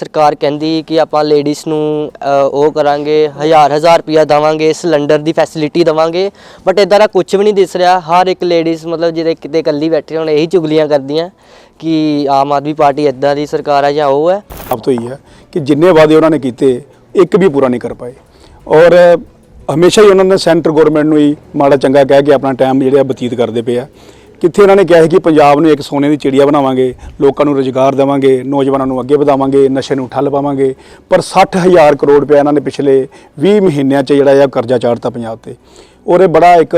ਸਰਕਾਰ ਕਹਿੰਦੀ ਕਿ ਆਪਾਂ ਲੇਡੀਜ਼ ਨੂੰ ਅ, ਉਹ ਕਰਾਂਗੇ ਹਜ਼ਾਰ ਹਜ਼ਾਰ ਰੁਪਇਆ ਦੇਵਾਂਗੇ ਸਿਲੰਡਰ ਦੀ ਫੈਸਿਲਿਟੀ ਦੇਵਾਂਗੇ। ਬਟ ਇਦਾਂ ਦਾ ਕੁਝ ਵੀ ਨਹੀਂ ਦਿਸ ਰਿਹਾ। ਹਰ ਇੱਕ ਲੇਡੀਜ਼ ਮਤਲਬ ਜਿਹੜੇ ਕਿਤੇ ਇਕੱਲੀ ਬੈਠੇ ਹੋਣ ਇਹੀ ਚੁਗਲੀਆਂ ਕਰਦੀਆਂ ਕਿ ਆਮ ਆਦਮੀ ਪਾਰਟੀ ਇਦਾਂ ਦੀ ਸਰਕਾਰ ਹੈ ਜਾਂ ਉਹ ਹੈ। ਆਪ ਤੋਂ ਹੀ ਹੈ ਕਿ ਜਿੰਨੇ ਵਾਅਦੇ ਉਹਨਾਂ ਨੇ ਕੀਤੇ ਇੱਕ ਵੀ ਪੂਰਾ ਨਹੀਂ ਕਰ ਪਾਏ। ਔਰ ਹਮੇਸ਼ਾ ਹੀ ਉਹਨਾਂ ਨੇ ਸੈਂਟਰ ਗਵਰਨਮੈਂਟ ਨੂੰ ਹੀ ਮਾੜਾ ਚੰਗਾ ਕਹਿ ਕੇ ਆਪਣਾ ਟਾਈਮ ਜਿਹੜਾ ਬਤੀਤ ਕਰਦੇ ਪਏ ਆ। ਕਿੱਥੇ ਉਹਨਾਂ ਨੇ ਕਿਹਾ ਹੈ ਕਿ ਪੰਜਾਬ ਨੂੰ ਇੱਕ ਸੋਨੇ ਦੀ ਚਿੜੀਆ ਬਣਾਵਾਂਗੇ, ਲੋਕਾਂ ਨੂੰ ਰੋਜ਼ਗਾਰ ਦੇਵਾਂਗੇ, ਨੌਜਵਾਨਾਂ ਨੂੰ ਅੱਗੇ ਵਧਾਵਾਂਗੇ, ਨਸ਼ੇ ਨੂੰ ਠੱਲ ਪਾਵਾਂਗੇ। ਪਰ 60000 ਕਰੋੜ ਰੁਪਏ ਇਹਨਾਂ ਨੇ ਪਿਛਲੇ 20 ਮਹੀਨਿਆਂ 'ਚ ਜਿਹੜਾ ਇਹ ਕਰਜ਼ਾ ਚਾੜਤਾ ਪੰਜਾਬ ਤੇ। ਔਰ ਇਹ ਬੜਾ ਇੱਕ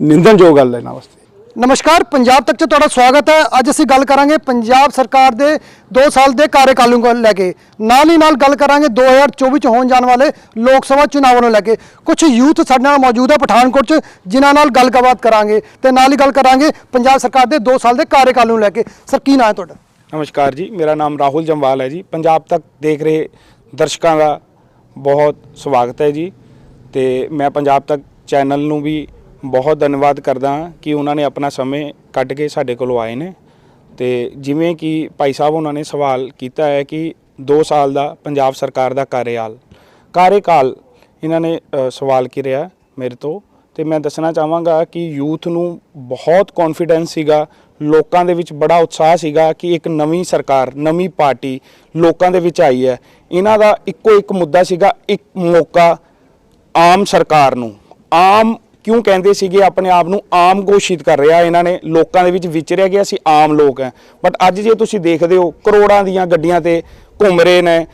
ਨਿੰਦਣਯੋਗ ਗੱਲ ਹੈ ਇਹਨਾਂ ਵਾਸਤੇ। ਨਮਸਕਾਰ, ਪੰਜਾਬ ਤੱਕ 'ਚ ਤੁਹਾਡਾ ਸਵਾਗਤ ਹੈ। ਅੱਜ ਅਸੀਂ ਗੱਲ ਕਰਾਂਗੇ ਪੰਜਾਬ ਸਰਕਾਰ ਦੇ 2 ਸਾਲ ਦੇ ਕਾਰਜਕਾਲ ਨੂੰ ਲੈ ਕੇ। ਨਾਲ ਹੀ ਨਾਲ ਗੱਲ ਕਰਾਂਗੇ 2024 ਚ ਹੋਣ ਜਾਣ ਵਾਲੇ ਲੋਕ ਸਭਾ ਚੁਣਾਵਾਂ ਨੂੰ ਲੈ ਕੇ। ਕੁਝ ਯੂਥ ਸਾਡੇ ਨਾਲ ਮੌਜੂਦ ਹੈ ਪਠਾਨਕੋਟ 'ਚ, ਜਿਨ੍ਹਾਂ ਨਾਲ ਗੱਲਬਾਤ ਕਰਾਂਗੇ ਤੇ ਨਾਲ ਹੀ ਗੱਲ ਕਰਾਂਗੇ ਪੰਜਾਬ ਸਰਕਾਰ ਦੇ 2 ਸਾਲ ਦੇ ਕਾਰਜਕਾਲ ਨੂੰ ਲੈ ਕੇ। ਸਰ, ਕੀ ਨਾਂ ਹੈ ਤੁਹਾਡਾ? ਨਮਸਕਾਰ ਜੀ, ਮੇਰਾ ਨਾਮ ਰਾਹੁਲ ਜੰਵਾਲ ਹੈ ਜੀ। ਪੰਜਾਬ ਤੱਕ ਦੇਖ ਰਹੇ ਦਰਸ਼ਕਾਂ ਦਾ ਬਹੁਤ ਸਵਾਗਤ ਹੈ ਜੀ। ਤੇ ਮੈਂ ਪੰਜਾਬ ਤੱਕ ਚੈਨਲ ਨੂੰ ਵੀ ਬਹੁਤ ਧੰਨਵਾਦ ਕਰਦਾ ਹਾਂ ਕਿ ਉਹਨਾਂ ਨੇ ਆਪਣਾ ਸਮੇਂ ਕੱਢ ਕੇ ਸਾਡੇ ਕੋਲ ਆਏ ਨੇ ਤੇ ਜਿਵੇਂ ਕਿ ਭਾਈ ਸਾਹਿਬ ਉਹਨਾਂ ਨੇ ਸਵਾਲ ਕੀਤਾ ਹੈ ਕਿ 2 ਸਾਲ ਦਾ ਪੰਜਾਬ ਸਰਕਾਰ ਦਾ ਕਾਰਜਕਾਲ ਕਾਰਜਕਾਲ ਇਹਨਾਂ ਨੇ ਸਵਾਲ ਕਿਰਿਆ ਮੇਰੇ ਤੋਂ ਤੇ ਮੈਂ ਦੱਸਣਾ ਚਾਹਾਂਗਾ ਕਿ ਯੂਥ ਨੂੰ ਬਹੁਤ ਕੌਨਫੀਡੈਂਸ ਸੀਗਾ, ਲੋਕਾਂ ਦੇ ਵਿੱਚ ਬੜਾ ਉਤਸ਼ਾਹ ਸੀਗਾ ਕਿ ਇੱਕ ਨਵੀਂ ਸਰਕਾਰ, ਨਵੀਂ ਪਾਰਟੀ ਲੋਕਾਂ ਦੇ ਵਿੱਚ ਆਈ ਹੈ। ਇਹਨਾਂ ਦਾ ਇੱਕੋ ਇੱਕ ਮੁੱਦਾ ਸੀਗਾ ਇੱਕ ਮੌਕਾ ਆਮ ਸਰਕਾਰ ਨੂੰ, ਆਮ ਕਿਉਂ ਕਹਿੰਦੇ ਸੀਗੇ, ਆਪਣੇ ਆਪ ਨੂੰ ਆਮ ਘੋਸ਼ਿਤ ਕਰ ਰਿਹਾ ਇਹਨਾਂ ਨੇ, ਲੋਕਾਂ ਦੇ ਵਿੱਚ ਵਿਚਰਿਆ ਕਿ ਅਸੀਂ ਆਮ ਲੋਕ ਹੈ। ਬਟ ਅੱਜ ਜੇ ਤੁਸੀਂ ਦੇਖਦੇ ਹੋ, ਕਰੋੜਾਂ ਦੀਆਂ ਗੱਡੀਆਂ ਤੇ ਘੁੰਮ ਰਹੇ ਨੇ,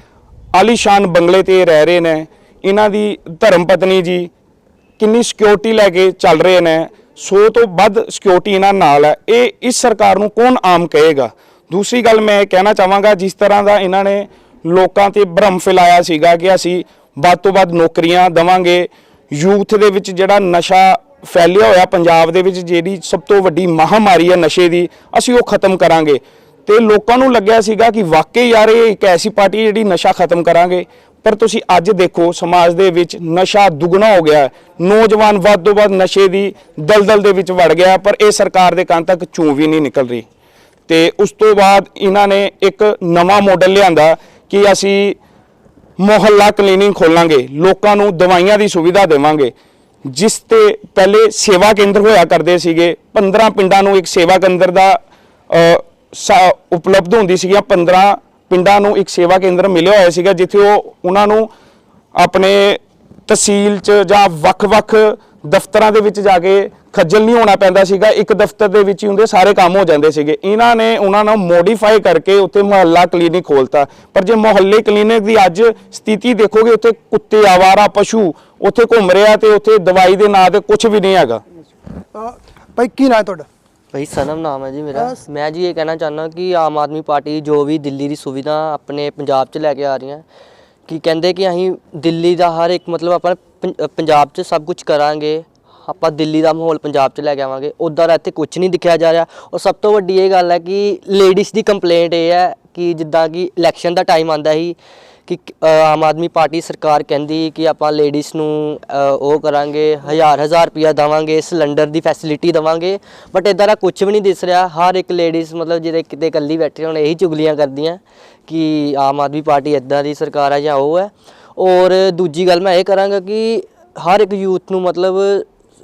ਆਲੀਸ਼ਾਨ ਬੰਗਲੇ ਤੇ ਰਹਿ ਰਹੇ ਨੇ, ਇਹਨਾਂ ਦੀ ਧਰਮ ਪਤਨੀ ਜੀ ਕਿੰਨੀ ਸਿਕਿਉਰਿਟੀ ਲੈ ਕੇ ਚੱਲ ਰਹੇ ਨੇ 100 ਤੋਂ ਵੱਧ ਸਿਕਿਉਰਿਟੀ ਇਹਨਾਂ ਨਾਲ ਹੈ। ਇਹ ਇਸ ਸਰਕਾਰ ਨੂੰ ਕੌਣ ਆਮ ਕਹੇਗਾ? ਦੂਸਰੀ ਗੱਲ ਮੈਂ ਇਹ ਕਹਿਣਾ ਚਾਹਾਂਗਾ, ਜਿਸ ਤਰ੍ਹਾਂ ਦਾ ਇਹਨਾਂ ਨੇ ਲੋਕਾਂ ਤੇ ਭਰਮ ਫੈਲਾਇਆ ਸੀਗਾ ਕਿ ਅਸੀਂ ਵੱਧ ਤੋਂ ਵੱਧ ਨੌਕਰੀਆਂ ਦਵਾਂਗੇ ਯੂਥ ਦੇ ਵਿੱਚ ਜਿਹੜਾ ਨਸ਼ਾ ਫੈਲਿਆ ਹੋਇਆ ਪੰਜਾਬ ਦੇ ਵਿੱਚ, ਜਿਹੜੀ ਸਭ ਤੋਂ ਵੱਡੀ ਮਹਾਮਾਰੀ ਹੈ ਨਸ਼ੇ ਦੀ, ਅਸੀਂ ਉਹ ਖਤਮ ਕਰਾਂਗੇ। ਤੇ ਲੋਕਾਂ ਨੂੰ ਲੱਗਿਆ ਸੀਗਾ ਕਿ ਵਾਕਈ ਯਾਰ ਇਹ ਇੱਕ ਐਸੀ ਪਾਰਟੀ ਹੈ ਜਿਹੜੀ ਨਸ਼ਾ ਖਤਮ ਕਰਾਂਗੇ। ਪਰ ਤੁਸੀਂ ਅੱਜ ਦੇਖੋ, ਸਮਾਜ ਦੇ ਵਿੱਚ ਨਸ਼ਾ ਦੁੱਗਣਾ ਹੋ ਗਿਆ ਨੌਜਵਾਨ ਵੱਧ ਤੋਂ ਵੱਧ ਨਸ਼ੇ ਦੀ ਦਲਦਲ ਦੇ ਵਿੱਚ ਵੜ ਗਿਆ ਪਰ ਇਹ ਸਰਕਾਰ ਦੇ ਕੰਨ ਤੱਕ ਚੂੰ ਵੀ ਨਹੀਂ ਨਿਕਲ ਰਹੀ। ਤੇ ਉਸ ਤੋਂ ਬਾਅਦ ਇਹਨਾਂ ਨੇ ਇੱਕ ਨਵਾਂ ਮਾਡਲ ਲਿਆਂਦਾ ਕਿ ਅਸੀਂ ਮੁਹੱਲਾ ਕਲੀਨਿਕ ਖੋਲਾਂਗੇ ਲੋਕਾਂ ਨੂੰ ਦਵਾਈਆਂ ਦੀ ਸੁਵਿਧਾ ਦੇਵਾਂਗੇ। ਜਿਸ ਤੇ ਪਹਿਲੇ ਸੇਵਾ ਕੇਂਦਰ ਹੋਇਆ ਕਰਦੇ ਸੀਗੇ 15 ਪਿੰਡਾਂ ਨੂੰ ਇੱਕ ਸੇਵਾ ਕੇਂਦਰ ਦਾ ਅ, ਉਪਲਬਧ ਹੁੰਦੀ ਸੀਗੀਆਂ 15 ਪਿੰਡਾਂ ਨੂੰ ਇੱਕ ਸੇਵਾ ਕੇਂਦਰ ਮਿਲਿਆ ਹੋਇਆ ਸੀਗਾ ਜਿੱਥੇ ਉਹ ਉਹਨਾਂ ਨੂੰ ਆਪਣੇ ਤਹਿਸੀਲ 'ਚ ਜਾਂ ਵੱਖ-ਵੱਖ ਦਫ਼ਤਰਾਂ ਦੇ ਵਿੱਚ ਜਾ ਕੇ ਖੱਜਲ ਨਹੀਂ ਹੋਣਾ ਪੈਂਦਾ ਸੀਗਾ ਇੱਕ ਦਫ਼ਤਰ ਦੇ ਵਿੱਚ ਹੀ ਹੁੰਦੇ ਸਾਰੇ ਕੰਮ ਹੋ ਜਾਂਦੇ ਸੀਗੇ। ਇਹਨਾਂ ਨੇ ਉਹਨਾਂ ਨੂੰ ਮੋਡੀਫਾਈ ਕਰਕੇ ਉੱਥੇ ਮੁਹੱਲਾ ਕਲੀਨਿਕ ਖੋਲਤਾ। ਪਰ ਜੇ ਮੁਹੱਲੇ ਕਲੀਨਿਕ ਦੀ ਅੱਜ ਸਥਿਤੀ ਦੇਖੋਗੇ ਉੱਥੇ ਕੁੱਤੇ ਆਵਾਰਾ ਪਸ਼ੂ ਉੱਥੇ ਘੁੰਮ ਰਿਹਾ ਤੇ ਉੱਥੇ ਦਵਾਈ ਦੇ ਨਾਂ ਤੇ ਕੁਝ ਵੀ ਨਹੀਂ ਹੈਗਾ। ਭਾਈ ਕੀ ਨਾਂ ਹੈ ਤੁਹਾਡਾ? ਭਾਈ ਸਨਮ ਨਾਮ ਹੈ ਜੀ ਮੇਰਾ। ਮੈਂ ਜੀ ਇਹ ਕਹਿਣਾ ਚਾਹੁੰਦਾ ਕਿ ਆਮ ਆਦਮੀ ਪਾਰਟੀ ਜੋ ਵੀ ਦਿੱਲੀ ਦੀ ਸੁਵਿਧਾ ਆਪਣੇ ਪੰਜਾਬ 'ਚ ਲੈ ਕੇ ਆ ਰਹੀਆਂ ਕਿ ਕਹਿੰਦੇ ਕਿ ਅਸੀਂ ਦਿੱਲੀ ਦਾ ਹਰ ਇੱਕ ਮਤਲਬ ਆਪਾਂ ਪੰ- ਪੰਜਾਬ 'ਚ ਸਭ ਕੁਝ ਕਰਾਂਗੇ। ਆਪਾਂ ਦਿੱਲੀ ਦਾ ਮਾਹੌਲ ਪੰਜਾਬ 'ਚ ਲੈ ਕੇ ਆਵਾਂਗੇ। ਉੱਧਰ ਇੱਥੇ ਕੁਝ ਨਹੀਂ ਦਿਖਿਆ ਜਾ ਰਿਹਾ। ਔਰ ਸਭ ਤੋਂ ਵੱਡੀ ਇਹ ਗੱਲ ਹੈ ਕਿ ਲੇਡੀਜ਼ ਦੀ ਕੰਪਲੇਂਟ ਇਹ ਹੈ ਕਿ ਜਿੱਦਾਂ ਕਿ ਇਲੈਕਸ਼ਨ ਦਾ ਟਾਈਮ ਆਂਦਾ ਸੀ। ਕਿ ਆਮ ਆਦਮੀ ਪਾਰਟੀ ਸਰਕਾਰ ਕਹਿੰਦੀ ਕਿ ਆਪਾਂ ਲੇਡੀਜ਼ ਨੂੰ ਉਹ ਕਰਾਂਗੇ, ਹਜ਼ਾਰ ਹਜ਼ਾਰ ਰੁਪਇਆ ਦੇਵਾਂਗੇ, ਸਿਲੰਡਰ ਦੀ ਫੈਸਿਲਿਟੀ ਦੇਵਾਂਗੇ ਬਟ ਇਦਾਂ ਦਾ ਕੁਝ ਵੀ ਨਹੀਂ ਦਿਸ ਰਿਹਾ। ਹਰ ਇੱਕ ਲੇਡੀਜ਼ ਮਤਲਬ ਜਿਹੜੇ ਕਿਤੇ ਇਕੱਲੀ ਬੈਠੇ ਹੁਣ, ਇਹੀ ਚੁਗਲੀਆਂ ਕਰਦੀਆਂ ਕਿ ਆਮ ਆਦਮੀ ਪਾਰਟੀ ਇਦਾਂ ਦੀ ਸਰਕਾਰ ਹੈ ਜਾਂ ਉਹ ਹੈ। ਔਰ ਦੂਜੀ ਗੱਲ ਮੈਂ ਇਹ ਕਰਾਂਗਾ ਕਿ ਹਰ ਇੱਕ ਯੂਥ ਨੂੰ ਮਤਲਬ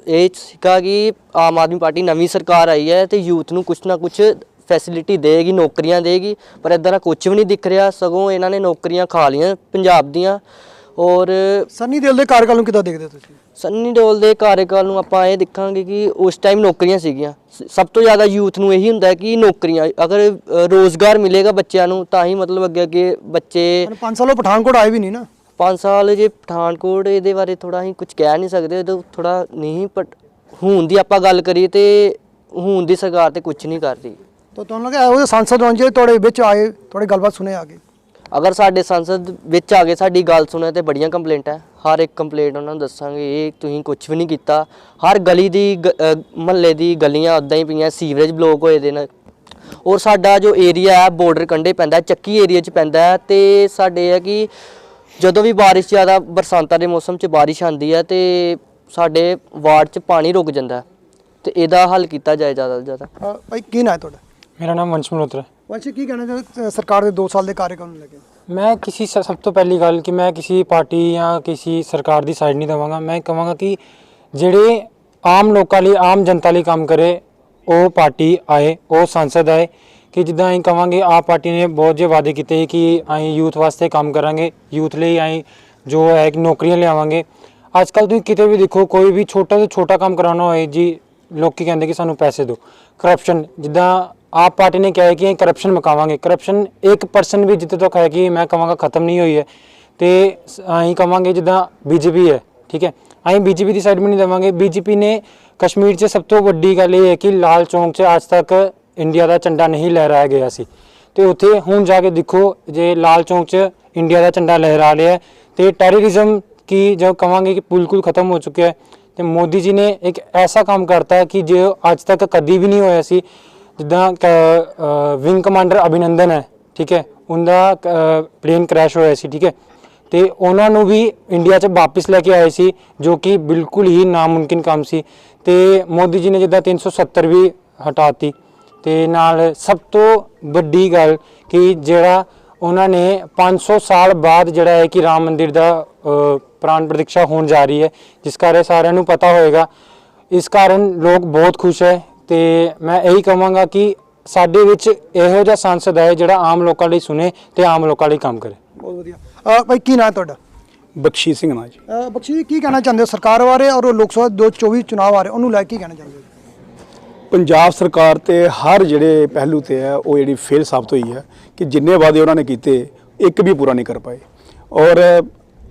ਇਹ ਸੀਗਾ ਕਿ ਆਮ ਆਦਮੀ ਪਾਰਟੀ ਨਵੀਂ ਸਰਕਾਰ ਆਈ ਹੈ ਤੇ ਯੂਥ ਨੂੰ ਕੁਛ ਨਾ ਕੁਛ ਫੈਸਿਲਿਟੀ ਦੇਗੀ ਨੌਕਰੀਆਂ ਦੇਗੀ ਪਰ ਇਦਾਂ ਦਾ ਕੁਝ ਵੀ ਨਹੀਂ ਦਿਖ ਰਿਹਾ। ਸਗੋਂ ਇਹਨਾਂ ਨੇ ਨੌਕਰੀਆਂ ਖਾ ਲੀਆਂ ਪੰਜਾਬ ਦੀਆਂ। ਔਰ ਸੰਨੀ ਦਿਓਲ ਦੇ ਕਾਰਜਕਾਲ ਨੂੰ ਕਿੱਦਾਂ ਦੇਖਦੇ ਹੋ ਤੁਸੀਂ? ਸੰਨੀ ਡੋਲ ਦੇ ਕਾਰਜਕਾਲ ਨੂੰ ਆਪਾਂ ਇਹ ਦੇਖਾਂਗੇ ਕਿ ਉਸ ਟਾਈਮ ਨੌਕਰੀਆਂ ਸੀਗੀਆਂ। ਸਭ ਤੋਂ ਜ਼ਿਆਦਾ ਯੂਥ ਨੂੰ ਇਹੀ ਹੁੰਦਾ ਹੈ ਕਿ ਨੌਕਰੀਆਂ ਅਗਰ ਰੋਜ਼ਗਾਰ ਮਿਲੇਗਾ ਬੱਚਿਆਂ ਨੂੰ ਤਾਂ ਹੀ ਮਤਲਬ ਅੱਗੇ ਅੱਗੇ ਬੱਚੇ 5 ਸਾਲ ਉਹ ਪਠਾਨਕੋਟ ਆਏ ਵੀ ਨਹੀਂ ਨਾ। 5 ਸਾਲ ਜੇ ਪਠਾਨਕੋਟ ਇਹਦੇ ਬਾਰੇ ਥੋੜਾ ਅਸੀਂ ਕੁਝ ਕਹਿ ਨਹੀਂ ਸਕਦੇ ਇਹ ਥੋੜਾ ਨਹੀਂ ਬਟ ਹੁਣ ਦੀ ਆਪਾਂ ਗੱਲ ਕਰੀਏ ਤੇ ਹੁਣ ਦੀ ਸਰਕਾਰ ਤੇ ਕੁਝ ਨਹੀਂ ਕਰ ਤੁਹਾਨੂੰ ਇਹੋ ਜਿਹੇ ਸੰਸਦ ਹੋਣ ਜੇ ਤੁਹਾਡੇ ਵਿੱਚ ਆਏ ਤੁਹਾਡੀ ਗੱਲਬਾਤ ਸੁਣੇ ਆ ਗਏ ਅਗਰ ਸਾਡੇ ਸੰਸਦ ਵਿੱਚ ਆ ਕੇ ਸਾਡੀ ਗੱਲ ਸੁਣੇ ਤੇ ਬੜੀਆਂ ਕੰਪਲੇਂਟਾਂ ਹੈ। ਹਰ ਇੱਕ ਕੰਪਲੇਂਟ ਉਹਨਾਂ ਨੂੰ ਦੱਸਾਂਗੇ ਇਹ ਤੁਸੀਂ ਕੁਝ ਵੀ ਨਹੀਂ ਕੀਤਾ। ਹਰ ਗਲੀ ਦੀ ਮਹੱਲੇ ਦੀ ਗਲੀਆਂ ਉਦਾਂ ਹੀ ਪਈਆਂ ਸੀਵਰੇਜ ਬਲੌਕ ਹੋਏ ਦੇ ਨੇ। ਔਰ ਸਾਡਾ ਜੋ ਏਰੀਆ ਹੈ ਬਾਰਡਰ ਕੰਢੇ ਪੈਂਦਾ ਹੈ, ਚੱਕੀ ਏਰੀਆ 'ਚ ਪੈਂਦਾ ਹੈ ਤੇ ਸਾਡੇ ਹੈ ਕਿ ਜਦੋਂ ਵੀ ਬਾਰਿਸ਼ ਜ਼ਿਆਦਾ ਬਰਸਾਤਾਂ ਦੇ ਮੌਸਮ 'ਚ ਬਾਰਿਸ਼ ਆਉਂਦੀ ਹੈ ਤੇ ਸਾਡੇ ਵਾਰਡ 'ਚ ਪਾਣੀ ਰੁਕ ਜਾਂਦਾ ਹੈ। ਤੇ ਇਹਦਾ ਹੱਲ ਕੀਤਾ ਜਾਏ ਜ਼ਿਆਦਾ ਤੋਂ ਜ਼ਿਆਦਾ। ਅ, ਭਾਈ ਕੀ ਨਾਂ ਹੈ ਤੁਹਾਡਾ? ਮੇਰਾ ਨਾਮ ਵੰਸ਼ ਮਲਹੋਤਰਾ ਹੈ। ਵੰਸ਼ ਕੀ ਕਹਿਣਾ ਚਾਹੁੰਦੇ ਸਰਕਾਰ ਦੇ 2 ਸਾਲ ਦੇ ਕਾਰਜਕਾਲ ਨੂੰ ਲੈ ਕੇ ਮੈਂ ਕਿਸੇ ਸ- ਸਭ ਤੋਂ ਪਹਿਲੀ ਗੱਲ ਕਿ ਮੈਂ ਕਿਸੇ ਪਾਰਟੀ ਜਾਂ ਕਿਸੇ ਸਰਕਾਰ ਦੀ ਸਾਈਡ ਨਹੀਂ ਦੇਵਾਂਗਾ। ਮੈਂ ਕਹਾਂਗਾ ਕਿ ਜਿਹੜੇ ਆਮ ਲੋਕਾਂ ਲਈ ਆਮ ਜਨਤਾ ਲਈ ਕੰਮ ਕਰੇ ਉਹ ਪਾਰਟੀ ਆਏ ਉਹ ਸੰਸਦ ਆਏ ਕਿ ਜਿੱਦਾਂ ਅਸੀਂ ਕਹਾਂਗੇ ਆਪ ਪਾਰਟੀ ਨੇ ਬਹੁਤ ਜੇ ਵਾਅਦੇ ਕੀਤੇ ਕਿ ਅਸੀਂ ਯੂਥ ਵਾਸਤੇ ਕੰਮ ਕਰਾਂਗੇ ਯੂਥ ਲਈ ਅਸੀਂ ਜੋ ਹੈ ਕਿ ਨੌਕਰੀਆਂ ਲਿਆਵਾਂਗੇ। ਅੱਜ ਕੱਲ ਤੁਸੀਂ ਕਿਤੇ ਵੀ ਦੇਖੋ ਕੋਈ ਵੀ ਛੋਟਾ ਤੋਂ ਛੋਟਾ ਕੰਮ ਕਰਾਉਣਾ ਹੋਏ ਜੀ ਲੋਕੀ ਕਹਿੰਦੇ ਕਿ ਸਾਨੂੰ ਪੈਸੇ ਦਿਓ। ਕਰਪਸ਼ਨ ਜਿੱਦਾਂ ਆਪ ਪਾਰਟੀ ਨੇ ਕਿਹਾ ਹੈ ਕਿ ਅਸੀਂ ਕਰਪਸ਼ਨ ਮਕਾਵਾਂਗੇ। ਕਰਪਸ਼ਨ 1% ਵੀ ਜਿੱਥੇ ਤੱਕ ਹੈ ਕਿ ਮੈਂ ਕਹਾਂਗਾ ਖਤਮ ਨਹੀਂ ਹੋਈ ਹੈ। ਤੇ ਅਸੀਂ ਕਹਾਂਗੇ ਜਿੱਦਾਂ ਬੀਜੇਪੀ ਹੈ, ਠੀਕ ਹੈ? ਅਸੀਂ ਬੀਜੇਪੀ ਦੀ ਸਾਈਡ ਵੀ ਨਹੀਂ ਦੇਵਾਂਗੇ। ਬੀਜੇਪੀ ਨੇ ਕਸ਼ਮੀਰ 'ਚ ਸਭ ਤੋਂ ਵੱਡੀ ਗੱਲ ਇਹ ਹੈ ਕਿ ਲਾਲ ਚੌਂਕ 'ਚ ਅੱਜ ਤੱਕ ਇੰਡੀਆ ਦਾ ਝੰਡਾ ਨਹੀਂ ਲਹਿਰਾਇਆ ਗਿਆ ਸੀ। ਤੇ ਉੱਥੇ ਹੁਣ ਜਾ ਕੇ ਦੇਖੋ, ਜੇ ਲਾਲ ਚੌਂਕ 'ਚ ਇੰਡੀਆ ਦਾ ਝੰਡਾ ਲਹਿਰਾ ਲਿਆ ਹੈ ਤੇ ਟੈਰਰਿਜ਼ਮ ਕੀ ਜੋ ਕਹਾਂਗੇ ਕਿ ਬਿਲਕੁਲ ਖਤਮ ਹੋ ਚੁੱਕਿਆ ਹੈ। ਤੇ ਮੋਦੀ ਜੀ ਨੇ ਇੱਕ ਐਸਾ ਕੰਮ ਕਰਤਾ ਹੈ ਕਿ ਜੋ ਅੱਜ ਤੱਕ ਕਦੀ ਵੀ ਨਹੀਂ ਹੋਇਆ ਸੀ ਜਿੱਦਾਂ ਵਿੰਗ ਕਮਾਂਡਰ ਅਭਿਨੰਦਨ ਹੈ, ਠੀਕ ਹੈ, ਉਹਦਾ ਪਲੇਨ ਕ੍ਰੈਸ਼ ਹੋਇਆ ਸੀ, ਠੀਕ ਹੈ, ਤੇ ਉਹਨਾਂ ਨੂੰ ਵੀ ਇੰਡੀਆ 'ਚ ਵਾਪਸ ਲੈ ਕੇ ਆਏ ਸੀ, ਜੋ ਕਿ ਬਿਲਕੁਲ ਹੀ ਨਾਮੁਮਕਿਨ ਕੰਮ ਸੀ, ਤੇ ਮੋਦੀ ਜੀ ਨੇ ਜਿੱਦਾਂ 370 ਵੀ ਹਟਾਤੀ, ਤੇ ਨਾਲ ਸਭ ਤੋਂ ਵੱਡੀ ਗੱਲ ਕਿ ਜਿਹੜਾ ਉਹਨਾਂ ਨੇ 500 ਸਾਲ ਬਾਅਦ ਜਿਹੜਾ ਹੈ ਕਿ ਰਾਮ ਮੰਦਿਰ ਦਾ ਪ੍ਰਾਣ ਪ੍ਰਤਿਕਸ਼ਾ ਹੋਣ ਜਾ ਰਹੀ ਹੈ, ਜਿਸ ਕਾਰਨ ਸਾਰਿਆਂ ਨੂੰ ਪਤਾ ਹੋਏਗਾ, ਇਸ ਕਾਰਨ ਲੋਕ ਬਹੁਤ ਖੁਸ਼ ਹੈ ਤੇ ਮੈਂ ਇਹੀ ਕਹਾਂਗਾ ਕਿ ਸਾਡੇ ਵਿੱਚ ਇਹੋ ਜਿਹਾ ਸੰਸਦ ਹੈ ਜਿਹੜਾ ਆਮ ਲੋਕਾਂ ਲਈ ਸੁਨੇ ਤੇ ਆਮ ਲੋਕਾਂ ਲਈ ਕੰਮ ਕਰੇ। ਬਹੁਤ ਵਧੀਆ। ਅ, ਭਾਈ ਕੀ ਨਾਂ ਤੁਹਾਡਾ? ਬਖਸ਼ੀ ਸਿੰਘ ਨਾ ਜੀ। ਅ, ਬਖਸ਼ੀ ਜੀ ਕੀ ਕਹਿਣਾ ਚਾਹੁੰਦੇ ਹੋ ਸਰਕਾਰ ਬਾਰੇ ਔਰ ਲੋਕ ਸਭਾ 2024 ਚੁਣਾਵ ਆ ਰਹੇ ਉਹਨੂੰ ਲੈ ਕੇ ਕੀ ਕਹਿਣਾ ਚਾਹੁੰਦੇ ਹੋ? ਪੰਜਾਬ ਸਰਕਾਰ ਤੇ ਹਰ ਜਿਹੜੇ ਪਹਿਲੂ ਤੇ ਹੈ ਉਹ ਜਿਹੜੀ ਫੇਲ ਸਾਬਤ ਹੋਈ ਹੈ ਕਿ ਜਿੰਨੇ ਵਾਅਦੇ ਉਹਨਾਂ ਨੇ ਕੀਤੇ ਇੱਕ ਵੀ ਪੂਰਾ ਨਹੀਂ ਕਰ ਪਾਏ। ਔਰ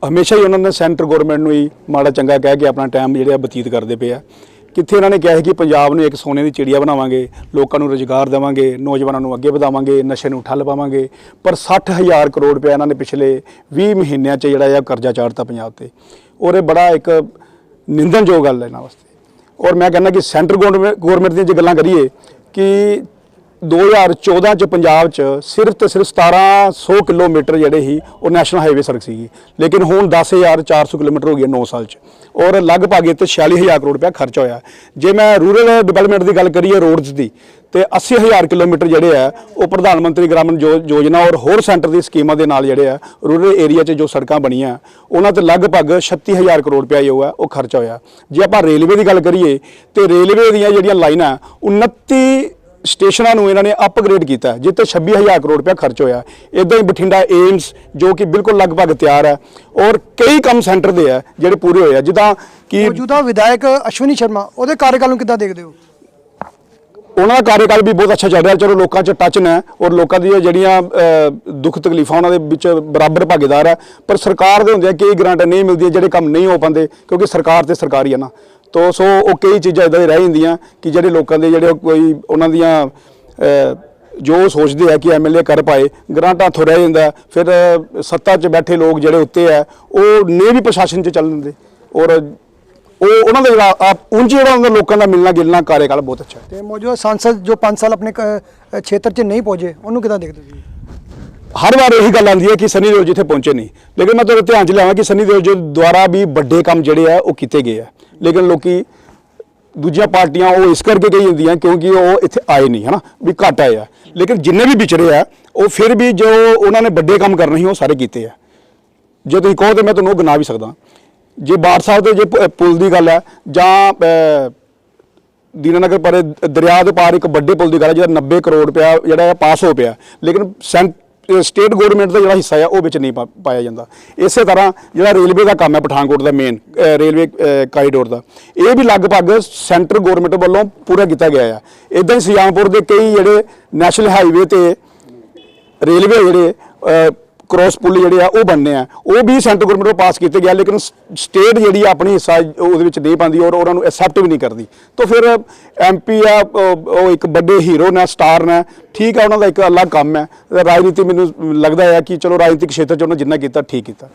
ਹਮੇਸ਼ਾ ਹੀ ਉਹਨਾਂ ਨੇ ਸੈਂਟਰ ਗਵਰਨਮੈਂਟ ਨੂੰ ਹੀ ਮਾੜਾ ਚੰਗਾ ਕਹਿ ਕੇ ਆਪਣਾ ਟਾਈਮ ਜਿਹੜਾ ਬਤੀਤ ਕਰਦੇ ਪਏ ਆ। ਕਿੱਥੇ ਉਹਨਾਂ ਨੇ ਕਿਹਾ ਸੀ ਕਿ ਪੰਜਾਬ ਨੂੰ ਇੱਕ ਸੋਨੇ ਦੀ ਚਿੜੀਆ ਬਣਾਵਾਂਗੇ, ਲੋਕਾਂ ਨੂੰ ਰੁਜ਼ਗਾਰ ਦੇਵਾਂਗੇ, ਨੌਜਵਾਨਾਂ ਨੂੰ ਅੱਗੇ ਵਧਾਵਾਂਗੇ, ਨਸ਼ੇ ਨੂੰ ਠੱਲ ਪਾਵਾਂਗੇ। ਪਰ 60000 ਕਰੋੜ ਰੁਪਏ ਇਹਨਾਂ ਨੇ ਪਿਛਲੇ 20 ਮਹੀਨਿਆਂ 'ਚ ਜਿਹੜਾ ਇਹ ਕਰਜ਼ਾ ਚਾੜਤਾ ਪੰਜਾਬ ਤੇ। ਔਰ ਇਹ ਬੜਾ ਇੱਕ ਨਿੰਦਣਯੋਗ ਗੱਲ ਹੈ ਇਹਨਾਂ ਵਾਸਤੇ। ਔਰ ਮੈਂ ਕਹਿੰਦਾ ਕਿ ਸੈਂਟਰ ਗਵਰਨਮੈਂਟ ਦੀਆਂ ਜੇ ਗੱਲਾਂ ਕਰੀਏ ਕਿ 2014 ਚ ਪੰਜਾਬ ਚ ਸਿਰਫ ਤੇ ਸਿਰਫ 1700 ਕਿਲੋਮੀਟਰ ਜਿਹੜੇ ਸੀ, ਉਹ ਨੈਸ਼ਨਲ ਹਾਈਵੇ ਸੜਕ ਸੀਗੀ। ਲੇਕਿਨ ਹੁਣ 10400 ਕਿਲੋਮੀਟਰ ਹੋ ਗਿਆ 9 ਸਾਲ ਚ। ਔਰ ਲਗਭਗ ਇੱਥੇ 46000 ਕਰੋੜ ਰੁਪਇਆ ਖਰਚ ਹੋਇਆ। ਜੇ ਮੈਂ ਰੂਰਲ ਡਿਵੈਲਪਮੈਂਟ ਦੀ ਗੱਲ ਕਰੀਏ ਰੋਡਸ ਦੀ, ਤੇ 80000 ਕਿਲੋਮੀਟਰ ਜਿਹੜੇ ਆ, ਉਹ ਪ੍ਰਧਾਨ ਮੰਤਰੀ ਗ੍ਰਾਮੀਣ ਯੋ- ਯੋਜਨਾ ਔਰ ਹੋਰ ਸੈਂਟਰ ਦੀ ਸਕੀਮਾਂ ਦੇ ਨਾਲ ਜਿਹੜੇ ਆ, ਰੂਰਲ ਏਰੀਆ 'ਚ ਜੋ ਸੜਕਾਂ ਬਣੀਆਂ, ਉਹਨਾਂ ਤੇ ਲਗਭਗ 36000 ਕਰੋੜ ਰੁਪਇਆ ਜੋ ਹੈ ਉਹ ਖਰਚ ਹੋਇਆ। ਜੇ ਆਪਾਂ ਰੇਲਵੇ ਦੀ ਗੱਲ ਕਰੀਏ, ਤੇ ਰੇਲਵੇ ਦੀਆਂ ਜਿਹੜੀਆਂ ਲਾਈਨਾਂ 29 ਸਟੇਸ਼ਨਾਂ ਨੂੰ ਇਹਨਾਂ ਨੇ ਅਪਗ੍ਰੇਡ ਕੀਤਾ ਹੈ, ਜਿੱਤੇ 26000 ਕਰੋੜ ਰੁਪਇਆ ਖਰਚ ਹੋਇਆ ਇਦਾਂ ਹੀ ਬਠਿੰਡਾ ਏਮਸ ਜੋ ਕਿ ਬਿਲਕੁਲ ਲਗਭਗ ਤਿਆਰ ਹੈ ਔਰ ਕਈ ਕੰਮ ਸੈਂਟਰ ਦੇ ਆ ਜਿਹੜੇ ਪੂਰੇ ਹੋਏ ਆ। ਜਿੱਦਾਂ ਕਿ ਮੌਜੂਦਾ ਵਿਧਾਇਕ ਅਸ਼ਵਨੀ ਸ਼ਰਮਾ ਉਹਦੇ ਕਾਰਜਕਾਲ ਨੂੰ ਕਿੱਦਾਂ ਦੇਖਦੇ ਹੋ? ਉਹਨਾਂ ਦਾ ਕਾਰਜਕਾਲ ਵੀ ਬਹੁਤ ਅੱਛਾ ਚੱਲ ਰਿਹਾ ਚਲੋ ਲੋਕਾਂ 'ਚ ਟੱਚ ਨੇ ਔਰ ਲੋਕਾਂ ਦੀਆਂ ਜਿਹੜੀਆਂ ਦੁੱਖ ਤਕਲੀਫਾਂ ਉਹਨਾਂ ਦੇ ਵਿੱਚ ਬਰਾਬਰ ਭਾਗੀਦਾਰ ਹੈ। ਪਰ ਸਰਕਾਰ ਦੇ ਹੁੰਦੇ ਆ ਕਈ ਗ੍ਰਾਂਟ ਨਹੀਂ ਮਿਲਦੀਆਂ ਜਿਹੜੇ ਕੰਮ ਨਹੀਂ ਹੋ ਪਾਉਂਦੇ ਕਿਉਂਕਿ ਸਰਕਾਰ ਤੇ ਸਰਕਾਰੀ ਹੈ ਨਾ। ਤੋ ਸੋ ਉਹ ਕਈ ਚੀਜ਼ਾਂ ਇਦਾਂ ਦੀ ਰਹਿ ਜਾਂਦੀਆਂ ਕਿ ਜਿਹੜੇ ਲੋਕਾਂ ਦੇ ਜਿਹੜੇ ਕੋਈ ਉਹਨਾਂ ਦੀਆਂ ਜੋ ਸੋਚਦੇ ਆ ਕਿ ਐਮਐਲਏ ਕਰ ਪਾਏ, ਗ੍ਰਾਂਟਾਂ ਥੋ ਰਹਿ ਜਾਂਦਾ, ਫਿਰ ਸੱਤਾ 'ਚ ਬੈਠੇ ਲੋਕ ਜਿਹੜੇ ਉੱਤੇ ਆ, ਉਹ ਨੇ ਵੀ ਪ੍ਰਸ਼ਾਸਨ 'ਚ ਚੱਲ ਦਿੰਦੇ। ਔਰ ਉਹ ਉਹਨਾਂ ਦਾ ਜਿਹੜਾ ਆਪ, ਉਂਝ ਜਿਹੜਾ ਉਹਨਾਂ ਲੋਕਾਂ ਦਾ ਮਿਲਣਾ ਗਿਲਣਾ ਕਾਰਜਕਾਲ ਬਹੁਤ ਅੱਛਾ ਹੈ। ਤੇ ਮੌਜੂਦਾ ਸੰਸਦ ਜੋ 5 ਸਾਲ ਆਪਣੇ ਕ- ਖੇਤਰ 'ਚ ਨਹੀਂ ਪਹੁੰਚੇ, ਉਹਨੂੰ ਕਿੱਦਾਂ ਦੇਖਦੇ ਹੋ ਤੁਸੀਂ? ਹਰ ਵਾਰ ਇਹੀ ਗੱਲ ਆਉਂਦੀ ਹੈ ਕਿ ਸਨੀ ਦਿਓਲ ਜਿੱਥੇ ਪਹੁੰਚੇ ਨਹੀਂ। ਲੇਕਿਨ ਮੈਂ ਤੁਹਾਡੇ ਧਿਆਨ 'ਚ ਲਿਆਵਾਂ ਕਿ ਸਨੀ ਦਿਓਲ ਜੀ ਦੁਆਰਾ ਵੀ ਵੱਡੇ ਕੰਮ ਜਿਹੜੇ ਆ, ਉਹ ਕੀਤੇ ਗਏ ਆ। ਲੇਕਿਨ ਲੋਕੀ ਦੂਜੀਆਂ ਪਾਰਟੀਆਂ ਉਹ ਇਸ ਕਰਕੇ ਕਹੀ ਜਾਂਦੀਆਂ ਕਿਉਂਕਿ ਉਹ ਇੱਥੇ ਆਏ ਨਹੀਂ, ਹਨਾ? ਵੀ ਘੱਟ ਆਏ ਆ। ਲੇਕਿਨ ਜਿੰਨੇ ਵੀ ਵਿਚਰੇ ਆ, ਉਹ ਫਿਰ ਵੀ ਜੋ ਉਹਨਾਂ ਨੇ ਵੱਡੇ ਕੰਮ ਕਰਨੇ ਸੀ, ਉਹ ਸਾਰੇ ਕੀਤੇ ਆ। ਜੇ ਤੁਸੀਂ ਕਹੋ ਤੇ ਮੈਂ ਤੁਹਾਨੂੰ ਉਹ ਗਿਣਾ ਵੀ ਸਕਦਾ। ਜੇ ਬਾੜ ਸਾਹਿਬ ਦੇ ਜੇ ਪ- ਪੁਲ ਦੀ ਗੱਲ ਹੈ ਜਾਂ ਦੀਨਾਨਗਰ ਪਰੇ ਦਰਿਆ ਦੇ ਪਾਰ ਇੱਕ ਵੱਡੇ ਪੁਲ ਦੀ ਗੱਲ ਹੈ ਜਿਹੜਾ 90 ਕਰੋੜ ਰੁਪਇਆ ਜਿਹੜਾ ਹੈ ਪਾਸ ਹੋ ਪਿਆ। ਲੇਕਿਨ ਸੈਂਟ ਸਟੇਟ ਗਵਰਨਮੈਂਟ ਦਾ ਜਿਹੜਾ ਹਿੱਸਾ ਆ, ਉਹ ਵਿੱਚ ਨਹੀਂ ਪਾਇਆ ਜਾਂਦਾ। ਇਸੇ ਤਰ੍ਹਾਂ ਜਿਹੜਾ ਰੇਲਵੇ ਦਾ ਕੰਮ ਹੈ ਪਠਾਨਕੋਟ ਦਾ ਮੇਨ ਰੇਲਵੇ ਕਾਰੀਡੋਰ ਦਾ, ਇਹ ਵੀ ਲਗਭਗ ਸੈਂਟਰ ਗਵਰਨਮੈਂਟ ਵੱਲੋਂ ਪੂਰਾ ਕੀਤਾ ਗਿਆ ਆ। ਇਦਾਂ ਹੀ ਸਿਆਮਪੁਰ ਦੇ ਕਈ ਜਿਹੜੇ ਨੈਸ਼ਨਲ ਹਾਈਵੇ ਤੇ ਰੇਲਵੇ ਜਿਹੜੇ ਕ੍ਰੋਸ ਪੁਲ ਜਿਹੜੇ ਆ ਉਹ ਬਣਨੇ ਆ। ਉਹ ਵੀ ਸੈਂਟਰ ਗਵਰਨਮੈਂਟ ਤੋਂ ਪਾਸ ਕੀਤੇ ਗਿਆ ਲੇਕਿਨ ਸਟੇਟ ਜਿਹੜੀ ਆ ਆਪਣੀ ਹਿੱਸਾ ਉਹਦੇ ਵਿੱਚ ਨਹੀਂ ਪਾਉਂਦੀ ਔਰ ਉਹਨਾਂ ਨੂੰ ਐਕਸੈਪਟ ਵੀ ਨਹੀਂ ਕਰਦੀ। ਤਾਂ ਫਿਰ ਐਮਪੀ ਆ ਉਹ ਇੱਕ ਵੱਡੇ ਹੀਰੋ ਨੇ ਸਟਾਰ ਨੇ। ਠੀਕ ਆ ਉਹਨਾਂ ਦਾ ਇੱਕ ਅਲੱਗ ਕੰਮ ਹੈ ਰਾਜਨੀਤੀ ਮੈਨੂੰ ਲੱਗਦਾ ਹੈ ਕਿ ਚਲੋ ਰਾਜਨੀਤਿਕ ਖੇਤਰ 'ਚ ਉਹਨਾਂ ਜਿੰਨਾ ਕੀਤਾ ਠੀਕ ਕੀਤਾ।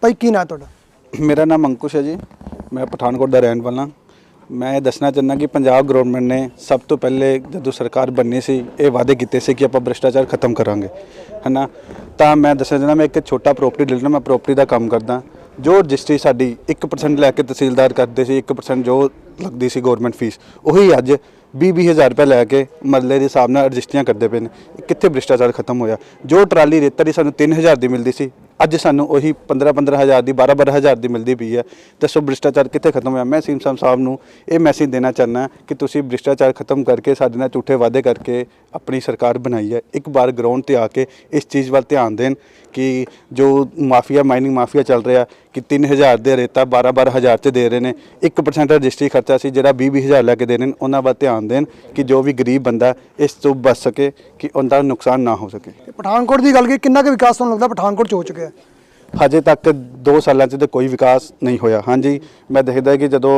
ਭਾਈ ਕੀ ਨਾਂ ਤੁਹਾਡਾ? ਮੇਰਾ ਨਾਮ ਅੰਕੁਸ਼ ਹੈ ਜੀ। ਮੈਂ ਪਠਾਨਕੋਟ ਦਾ ਰਹਿਣ ਵਾਲਾ। ਮੈਂ ਇਹ ਦੱਸਣਾ ਚਾਹੁੰਦਾ ਕਿ ਪੰਜਾਬ ਗਵਰਨਮੈਂਟ ਨੇ ਸਭ ਤੋਂ ਪਹਿਲੇ ਜਦੋਂ ਸਰਕਾਰ ਬਣਨੀ ਸੀ, ਇਹ ਵਾਅਦੇ ਕੀਤੇ ਸੀ ਕਿ ਆਪਾਂ ਭ੍ਰਿਸ਼ਟਾਚਾਰ ਖਤਮ ਕਰਾਂਗੇ, ਹੈਨਾ? ਤਾਂ ਮੈਂ ਦੱਸਣਾ ਚਾਹੁੰਦਾ, ਮੈਂ ਇੱਕ ਛੋਟਾ ਪ੍ਰੋਪਰਟੀ ਡੀਲਰ ਮੈਂ ਪ੍ਰੋਪਰਟੀ ਦਾ ਕੰਮ ਕਰਦਾ। ਜੋ ਰਜਿਸਟਰੀ ਸਾਡੀ 1% ਲੈ ਕੇ ਤਹਿਸੀਲਦਾਰ ਕਰਦੇ ਸੀ 1% ਜੋ ਲੱਗਦੀ ਸੀ ਗਵਰਨਮੈਂਟ ਫੀਸ ਉਹੀ ਅੱਜ 20 ਹਜ਼ਾਰ ਰੁਪਏ ਲੈ ਕੇ ਮਰਲੇ ਦੇ ਹਿਸਾਬ ਨਾਲ ਰਜਿਸਟਰੀਆਂ ਕਰਦੇ ਪਏ ਨੇ। ਕਿੱਥੇ ਭ੍ਰਿਸ਼ਟਾਚਾਰ ਖਤਮ ਹੋਇਆ? ਜੋ ਟਰਾਲੀ ਰੇਤਾ ਦੀ ਸਾਨੂੰ 3000 ਦੀ ਮਿਲਦੀ ਸੀ, ਅੱਜ ਸਾਨੂੰ ਉਹੀ 15 15000 ਦੀ 12 12000 ਦੀ ਮਿਲਦੀ ਪਈ ਹੈ। ਦੱਸੋ ਭ੍ਰਿਸ਼ਟਾਚਾਰ ਕਿੱਥੇ ਖਤਮ ਹੋਇਆ? ਮੈਂ ਸੀਮ ਸਾਹਿਬ ਸਾਹਿਬ ਨੂੰ ਇਹ ਮੈਸੇਜ ਦੇਣਾ ਚਾਹੁੰਦਾ ਕਿ ਤੁਸੀਂ ਭ੍ਰਿਸ਼ਟਾਚਾਰ ਖਤਮ ਕਰਕੇ ਸਾਡੇ ਨਾਲ ਝੂਠੇ ਵਾਅਦੇ ਕਰਕੇ ਆਪਣੀ ਸਰਕਾਰ ਬਣਾਈ ਹੈ। ਇੱਕ ਵਾਰ ਗਰਾਊਂਡ ਤੇ ਆ ਕੇ ਇਸ ਚੀਜ਼ ਵੱਲ ਧਿਆਨ ਦੇਣ ਕਿ ਜੋ ਮਾਫੀਆ ਮਾਈਨਿੰਗ ਮਾਫੀਆ ਚੱਲ ਰਿਹਾ ਕਿ 3000 ਦੇ ਰੇਤਾ 12 12000 ਚ ਦੇ ਰਹੇ ਨੇ। 1% ਰਜਿਸਟਰੀ ਖਰਚਾ ਸੀ ਜਿਹੜਾ 20 20000 ਲੈ ਕੇ ਦੇ ਰਹੇ ਨੇ। ਉਹਨਾਂ ਵੱਲ ਧਿਆਨ ਦੇਣ ਕਿ ਜੋ ਵੀ ਗਰੀਬ ਬੰਦਾ ਇਸ ਤੋਂ ਬਚ ਸਕੇ ਕਿ ਉਹਦਾ ਨੁਕਸਾਨ ਨਾ ਹੋ ਸਕੇ। ਤੇ ਪਠਾਨਕੋਟ ਦੀ ਗੱਲ ਕੀ ਕਿੰਨਾ ਕੁ ਵਿਕਾਸ ਤੁਹਾਨੂੰ ਲੱਗਦਾ ਪਠਾਨਕੋਟ ਚ ਹੋ ਚੁੱਕਿਆ ਹੈ? ਹਜੇ ਤੱਕ 2 ਸਾਲਾਂ 'ਚ ਤਾਂ ਕੋਈ ਵਿਕਾਸ ਨਹੀਂ ਹੋਇਆ। ਹਾਂਜੀ ਮੈਂ ਦੇਖਦਾ ਕਿ ਜਦੋਂ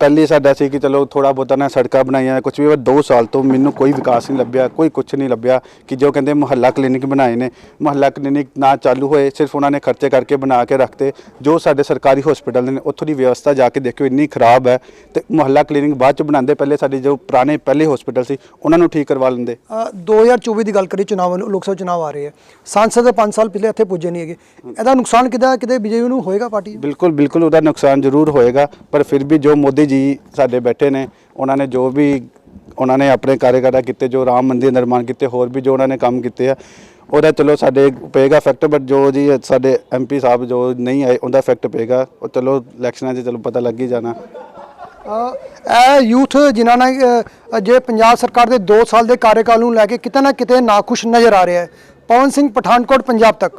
ਪਹਿਲੇ ਸਾਡਾ ਸੀ ਕਿ ਚਲੋ ਥੋੜਾ ਬਹੁਤਾ ਨਾ ਸੜਕਾਂ ਬਣਾਈਆਂ ਕੁਝ ਵੀ ਪਰ 2 ਸਾਲ ਤੋਂ ਮੈਨੂੰ ਕੋਈ ਵਿਕਾਸ ਨਹੀਂ ਲੱਭਿਆ ਕੋਈ ਕੁਝ ਨਹੀਂ ਲੱਭਿਆ ਕਿ ਜੋ ਕਹਿੰਦੇ ਮੁਹੱਲਾ ਕਲੀਨਿਕ ਬਣਾਏ ਨੇ। ਮੁਹੱਲਾ ਕਲੀਨਿਕ ਨਾ ਚਾਲੂ ਹੋਏ ਸਿਰਫ ਉਹਨਾਂ ਨੇ ਖਰਚੇ ਕਰਕੇ ਬਣਾ ਕੇ ਰੱਖਤੇ। ਜੋ ਸਾਡੇ ਸਰਕਾਰੀ ਹਸਪੀਟਲ ਨੇ ਉੱਥੋਂ ਦੀ ਵਿਵਸਥਾ ਜਾ ਕੇ ਦੇਖਿਓ ਇੰਨੀ ਖਰਾਬ ਹੈ ਤੇ ਮੁਹੱਲਾ ਕਲੀਨਿਕ ਬਾਅਦ ਚ ਬਣਾਉਂਦੇ ਪਹਿਲੇ ਸਾਡੇ ਜੋ ਪੁਰਾਣੇ ਪਹਿਲੇ ਹਸਪੀਟਲ ਸੀ ਉਹਨਾਂ ਨੂੰ ਠੀਕ ਕਰਵਾ ਲੈਂਦੇ। ਅ, 2024 ਦੀ ਗੱਲ ਕਰੀ ਚੁਣਾਵ ਨੂੰ ਲੋਕ ਸਭਾ ਚੁਣਾਵ ਆ ਰਹੇ ਹੈ। ਸੰਸਦ ਦੇ 5 ਸਾਲ ਪਿਛਲੇ ਇੱਥੇ ਪੁੱਜੇ ਨਹੀਂ ਹੈਗੇ। ਇਹਦਾ ਨੁਕਸਾਨ ਕਿਦਾ ਕਿਤੇ ਬੀਜੇਪੀ ਨੂੰ ਹੋਏਗਾ ਪਾਰਟੀ? ਬਿਲਕੁਲ ਬਿਲਕੁਲ ਉਹਦਾ ਨੁਕਸਾਨ ਜ਼ਰੂਰ ਹੋਏਗਾ ਪਰ ਫਿਰ ਵੀ ਜੋ ਮੋਦੀ ਜੀ ਸਾਡੇ ਬੈਠੇ ਨੇ, ਉਹਨਾਂ ਨੇ ਜੋ ਵੀ ਉਹਨਾਂ ਨੇ ਆਪਣੇ ਕਾਰਜਕਰਤਾ ਕੀਤੇ, ਜੋ ਰਾਮ ਮੰਦਿਰ ਨਿਰਮਾਣ ਕੀਤੇ, ਹੋਰ ਵੀ ਜੋ ਉਹਨਾਂ ਨੇ ਕੰਮ ਕੀਤੇ ਆ, ਉਹਦਾ ਚਲੋ ਸਾਡੇ ਪਏਗਾ ਇਫੈਕਟ ਬਟ ਜੋ ਜੀ ਸਾਡੇ ਐਮਪੀ ਸਾਹਿਬ ਜੋ ਨਹੀਂ ਆਏ, ਉਹਦਾ ਇਫੈਕਟ ਪਏਗਾ। ਉਹ ਚਲੋ ਇਲੈਕਸ਼ਨਾਂ 'ਚ ਚਲੋ ਪਤਾ ਲੱਗ ਹੀ ਜਾਣਾ। ਇਹ ਯੂਥ ਜਿਨ੍ਹਾਂ ਨੇ ਜੇ ਪੰਜਾਬ ਸਰਕਾਰ ਦੇ 2 ਸਾਲ ਦੇ ਕਾਰਜਕਾਲ ਨੂੰ ਲੈ ਕੇ ਕਿਤੇ ਨਾ ਕਿਤੇ ਨਾਖੁਸ਼ ਨਜ਼ਰ ਆ ਰਿਹਾ ਹੈ। ਪਵਨ ਸਿੰਘ ਪਠਾਨਕੋਟ, ਪੰਜਾਬ ਤੱਕ।